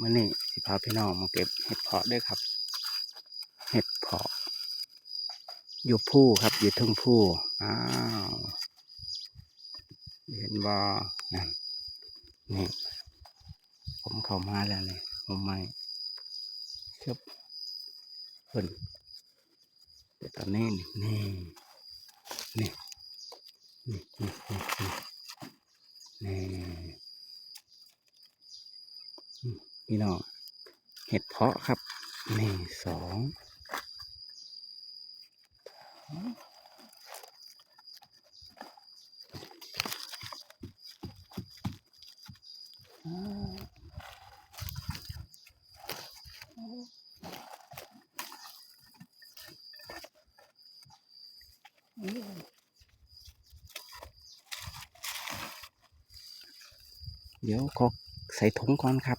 มื่อนี้สิพาพี่น้องมาเก็บเห็ดเพาะด้วยครับ เห็ดเพาะ อยู่ผู้ครับ อยู่ทึ่งผู้อ้าวเห็นบอนั่นนี่ ผมเข้ามาแล้วเลยผมไม่ชอบเพิ่นแต่ตอนนี้นี่นี่นี่นี่นี่นี่ พี่น้องเห็ดเพาะครับนี่สองเดี๋ยวขอใส่ถุงก่อนครับ